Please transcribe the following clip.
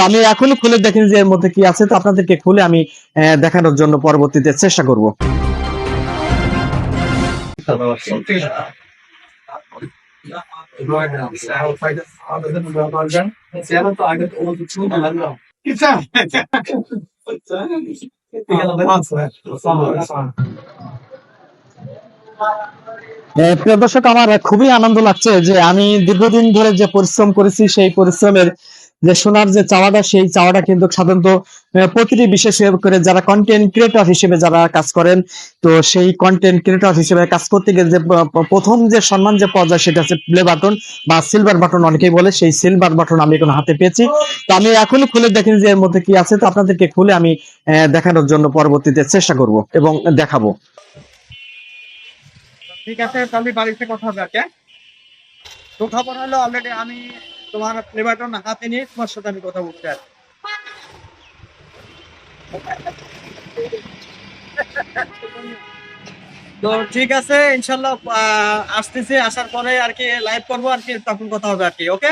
তো আমি এখনই খুলে দেখিনি যে এর মধ্যে কি আছে, তো আপনাদেরকে খুলে আমি দেখানোর জন্য পরবর্তীতে চেষ্টা করব। প্রিয় দর্শক, আমার খুবই আনন্দ লাগছে যে আমি দীর্ঘদিন ধরে যে পরিশ্রম করেছি, সেই পরিশ্রমের যে সোনার যে চাওয়াটা সেই চাওয়াটা কিন্তু সাধারণত প্রতিটি বিশেষ করে যারা কন্টেন্ট ক্রিয়েটর হিসেবে যারা কাজ করেন তো সেই কন্টেন্ট ক্রিয়েটর হিসেবে কাজ করতে গেলে যে প্রথম যে সম্মান যে পাওয়া যায় সেটা হচ্ছে প্লে বাটন বা সিলভার বাটন অনেকেই বলে। সেই সিলভার বাটন আমি এখন হাতে পেয়েছি। তো আমি এখনই খুলে দেখিনি যে এর মধ্যে কি আছে। তো আপনাদেরকে খুলে আমি দেখানোর জন্য পরবর্তীতে চেষ্টা করব এবং দেখাবো। ঠিক আছে তাহলে বাড়িতে কথা হবে আর কি, হ্যাঁ? তো খবর হলো অলরেডি আমি তোমার না হাতে নিয়ে তোমার সাথে আমি কথা বলতে আসি। তো ঠিক আছে, ইনশাল্লাহ আসতেছি, আসার পরে আর কি লাইভ করব, আর কি তখন কথা হবে আর কি ওকে